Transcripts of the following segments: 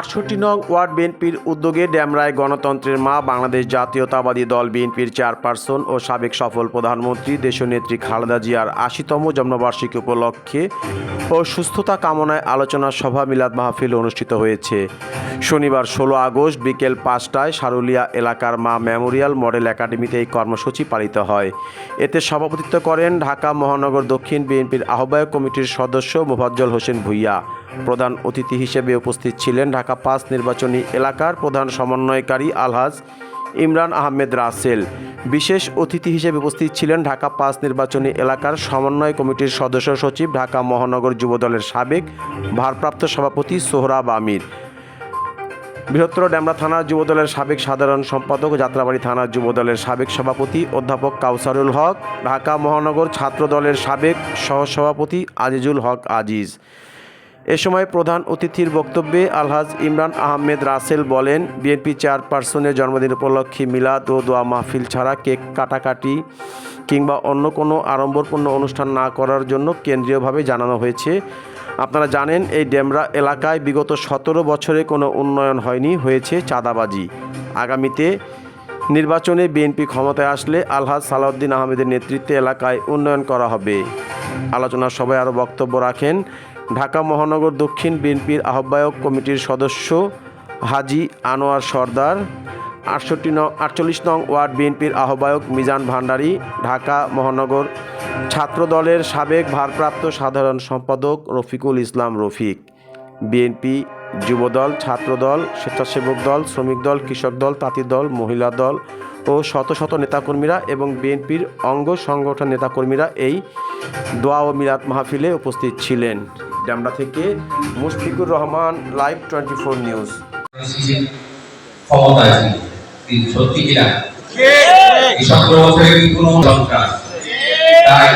আটষট্টি নং ওয়ার্ড বিএনপির উদ্যোগে ড্যামরায় গণতন্ত্রের মা বাংলাদেশ জাতীয়তাবাদী দল বিএনপির চেয়ারপারসন ও সাবেক সফল প্রধানমন্ত্রী দেশনেত্রী খালেদা জিয়ার আশিতম জন্মবার্ষিকী উপলক্ষে ও সুস্থতা কামনায় আলোচনা সভা মিলাদ মাহফিল অনুষ্ঠিত হয়েছে। শনিবার ষোলো আগস্ট বিকেল পাঁচটায় সারুলিয়া এলাকার মা মেমোরিয়াল মডেল একাডেমিতে এই কর্মসূচি পালিত হয়। এতে সভাপতিত্ব করেন ঢাকা মহানগর দক্ষিণ বিএনপির আহ্বায়ক কমিটির সদস্য মোফাজ্জল হোসেন ভুইয়া। প্রধান অতিথি হিসেবে উপস্থিত ছিলেন ঢাকা পাঁচ নির্বাচনী এলাকার প্রধান সমন্বয়কারী আলহাজ ইমরান আহমেদ রাসেল। বিশেষ অতিথি হিসেবে উপস্থিত ছিলেন ঢাকা পাঁচ নির্বাচনী এলাকার সমন্বয় কমিটির সদস্য সচিব, ঢাকা মহানগর যুবদলের সাবেক ভারপ্রাপ্ত সভাপতি সোহরাব আমির। বৃহত্তর ড্যামরা থানার যুবদলের সাবেক সাধারণ সম্পাদক, যাত্রাবাড়ি থানার যুবদলের সাবেক সভাপতি, অধ্যাপক কাউসারুল হক, ঢাকা মহানগর ছাত্র দলের সাবেক সহসভাপতি আজিজুল হক আজিজ। এ সময় প্রধান অতিথির বক্তব্যে আলহাজ ইমরান আহমেদ রাসেল বলেন, বিএনপি চেয়ারপারসনের জন্মদিন উপলক্ষে মিলাদ ও দোয়া মাহফিল ছাড়া কেক কাটাকাটি কিংবা অন্য কোনো আড়ম্বরপূর্ণ অনুষ্ঠান না করার জন্য কেন্দ্রীয়ভাবে জানানো হয়েছে। আপনারা জানেন, এই ডেমরা এলাকায় বিগত সতেরো বছরে কোনো উন্নয়ন হয়নি, হয়েছে চাঁদাবাজি। আগামীতে নির্বাচনে বিএনপি ক্ষমতায় আসলে আলহাজ সালাউদ্দিন আহমেদের নেতৃত্বে এলাকায় উন্নয়ন করা হবে। আলোচনা সভায় আরও বক্তব্য রাখেন ঢাকা মহানগর দক্ষিণ বিএনপির আহ্বায়ক কমিটির সদস্য হাজি আনোয়ার সর্দার, আটষট্টি নং, আটচল্লিশ নং ওয়ার্ড বিএনপির আহ্বায়ক মিজান ভান্ডারী, ঢাকা মহানগর ছাত্র দলের সাবেক ভারপ্রাপ্ত সাধারণ সম্পাদক রফিকুল ইসলাম রফিক, বিএনপি যুবদল, ছাত্রদল, স্বেচ্ছাসেবক দল, শ্রমিক দল, কৃষক দল, তাঁতি দল, মহিলা দল ও শত শত নেতাকর্মীরা এবং বিএনপির অঙ্গ সংগঠন নেতাকর্মীরা এই দোয়া ও মিলাদ মাহফিলে উপস্থিত ছিলেন। ড্যামরা থেকে Mushfiqur Rahman live twenty four news সত্যি এই কোনো তাই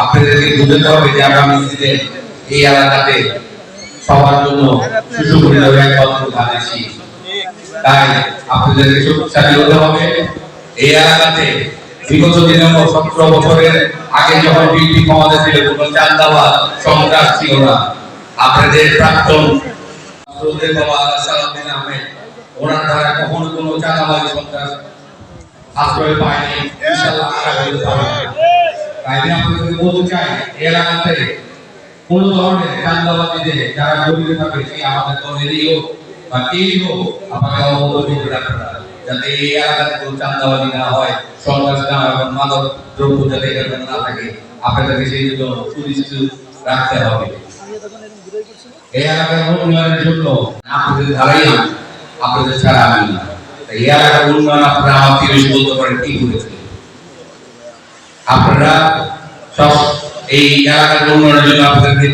আপনাদেরকে বুঝতে হবে যে এই এলাকাতে সবার জন্য তাই আপনাদেরকে শক্তিশালী হতে হবে এই এলাকাতে বিগত দিনে সতেরো বছরের আগে যখন বিএনপি ক্ষমতা ছিল কোনো চান্দাবাদ, সন্ত্রাস ছিল না। আপনাদের প্রাক্তন বাবা আহমেদ, ওনার দ্বারা কোনো চাঁদাবাজি, সন্ত্রাস আশ্রয় পায়নি। ইনশাআল্লাহ আগামী পাবে তাই আমি আপনাদের বলতে চাই কোন ধরনের চাঁদাবাজিতে যারা জড়িত থাকে সে আমাদের দলেরই হোক বা কেই হোক, আপনাকে অবগত যাতে এই এলাকাতে কোনো চাঁদাবাজি না হয়, সন্ত্রাস না হয় এবং মাদক দ্রব্য যাতে এখানে না থাকে, আপনাদেরকে সেই জন্য সুনিশ্চিত রাখতে হবে। এই এলাকার উন্নয়নের জন্য আপনাদের ধারাই আপনাদের ছাড়া আমি না। এই এলাকার উন্নয়ন আপনারা আমাকে বেশি বলতে পারেন কি আপনারা সব এই এলাকার উন্নয়নের জন্য আপনাদেরকে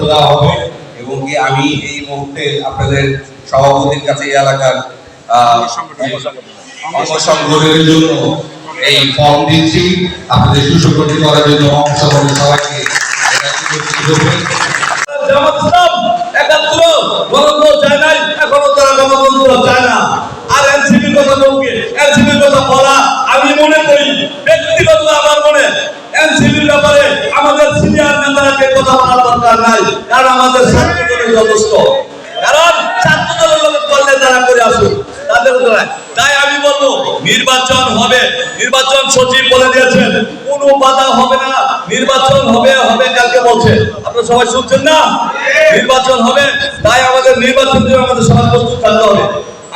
দেওয়া হবে এবং কি আমি এই মুহূর্তে আপনাদের সভাপতির কাছে এই এলাকার সংগঠনের জন্য এই ফর্ম দিচ্ছি আপনাদের সুসংগঠিত করার জন্য অংশগ্রহণ সবাইকে আমি মনে করি ব্যক্তিগত আমার মনে এনসিপির ব্যাপারে আমাদের সিনিয়র নেতারাকে কথা বলার দরকার নাই কারণ আমাদের ছাত্র যথেষ্ট কারণ ছাত্র দলের করলে তারা করে আসুন তাদের তাই আমি বলব, নির্বাচন হবে। নির্বাচন সচিব বলে দিয়েছেন, কোনো বাধা হবে না। নির্বাচন হবে হবে কালকে বলছে। আপনারা সবাই শুনছেন না? নির্বাচন হবে, তাই আমাদের নির্বাচন জন্য আমাদের সবার প্রস্তুত থাকতে হবে।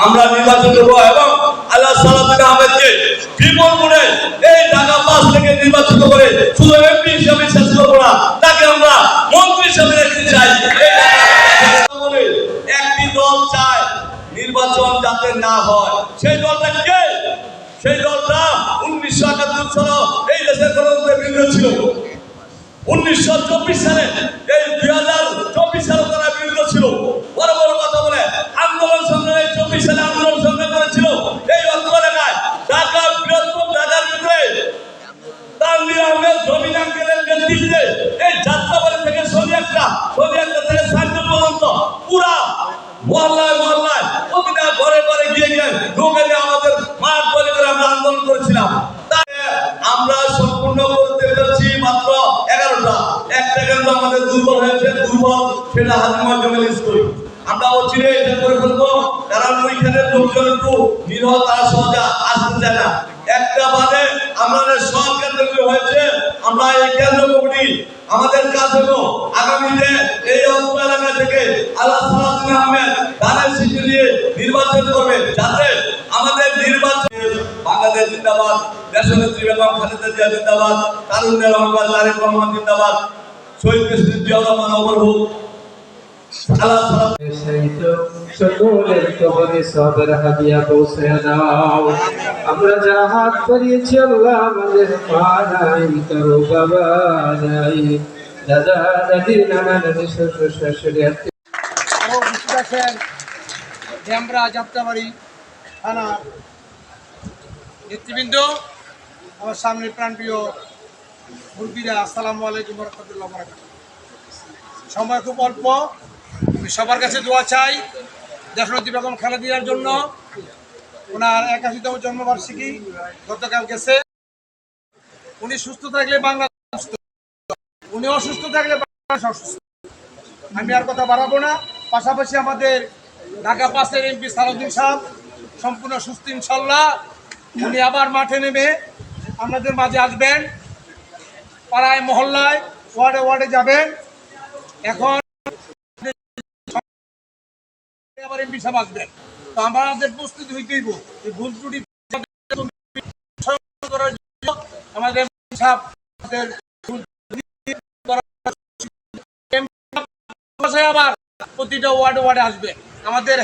আমরা নির্বাচন করব এবং আল্লাহ সালাদিন আহমেদকে বিমল মনে এই ঢাকা পাস থেকে নির্বাচিত করে শুধু এমপি হিসাবে শেষ করব না। দেশের গণতন্ত্রের বিরুদ্ধে ছিল উনিশশো চব্বিশ সালে এই দুই হাজার আমাদের দুর্বল হয়েছে, দুর্বল, সেটা হাজিমার জন্য স্কুল আমরা অচিরে এটা করে ফেলব। কারণ ওইখানে লোকজন একটু নিরহ, তারা সহজে আসতে চায় না। একটা বাদে আমাদের সব কেন্দ্রগুলো হয়েছে। আমরা এই কেন্দ্র কমিটি আমাদের কাজ হলো আগামীতে এই অল্প এলাকা থেকে আল্লাহ সালাউদ্দিন আহমেদ ধানের সিটি দিয়ে নির্বাচন করবে যাতে আমাদের নির্বাচন বাংলাদেশ জিন্দাবাদ, দেশনেত্রী বেগম খালেদা জিয়া জিন্দাবাদ, তারুণ্যের রহমান রহমান জিন্দাবাদ। শহীদ প্রেসিডেন্ট জিয়াউর রহমান অমর হোক আমরা যারা হাত বাড়িয়েছি আল্লাহ আমাদের পা করো বাবা দাদা দাদি নানা নানি শ্বশুর শাশুড়ি আরও উপস্থিত আছেন ড্যামরা যাত্রাবাড়ি থানা নেতৃবৃন্দ আমার সামনে প্রাণপ্রিয় মুরব্বীরা, আসসালামু আলাইকুম রহমতুল্লাহ বরাকাত সময় খুব অল্প। আমি সবার কাছে দোয়া চাই দেশনদী বেগম খালেদিয়ার জন্য। ওনার একাশিতম জন্মবার্ষিকী গতকাল গেছে উনি সুস্থ থাকলে সুস্থ উনি অসুস্থ থাকলে বাংলাদেশ অসুস্থ। আমি আর কথা বাড়াবো না। পাশাপাশি আমাদের ঢাকা পাশের এমপি সালাউদ্দিন সাহেব, সম্পূর্ণ সুস্থ ইনশাল্লাহ। উনি আবার মাঠে নেমে আমাদের মাঝে আসবেন। পাড়ায়, মহল্লায়, ওয়ার্ডে ওয়ার্ডে যাবেন। এখন আবার এমপি সাহেব আসবেন। তো আমাদের প্রস্তুতি হইতেইব এই ভুল ত্রুটি আমাদের আবার প্রতিটা ওয়ার্ডে ওয়ার্ডে আসবে আমাদের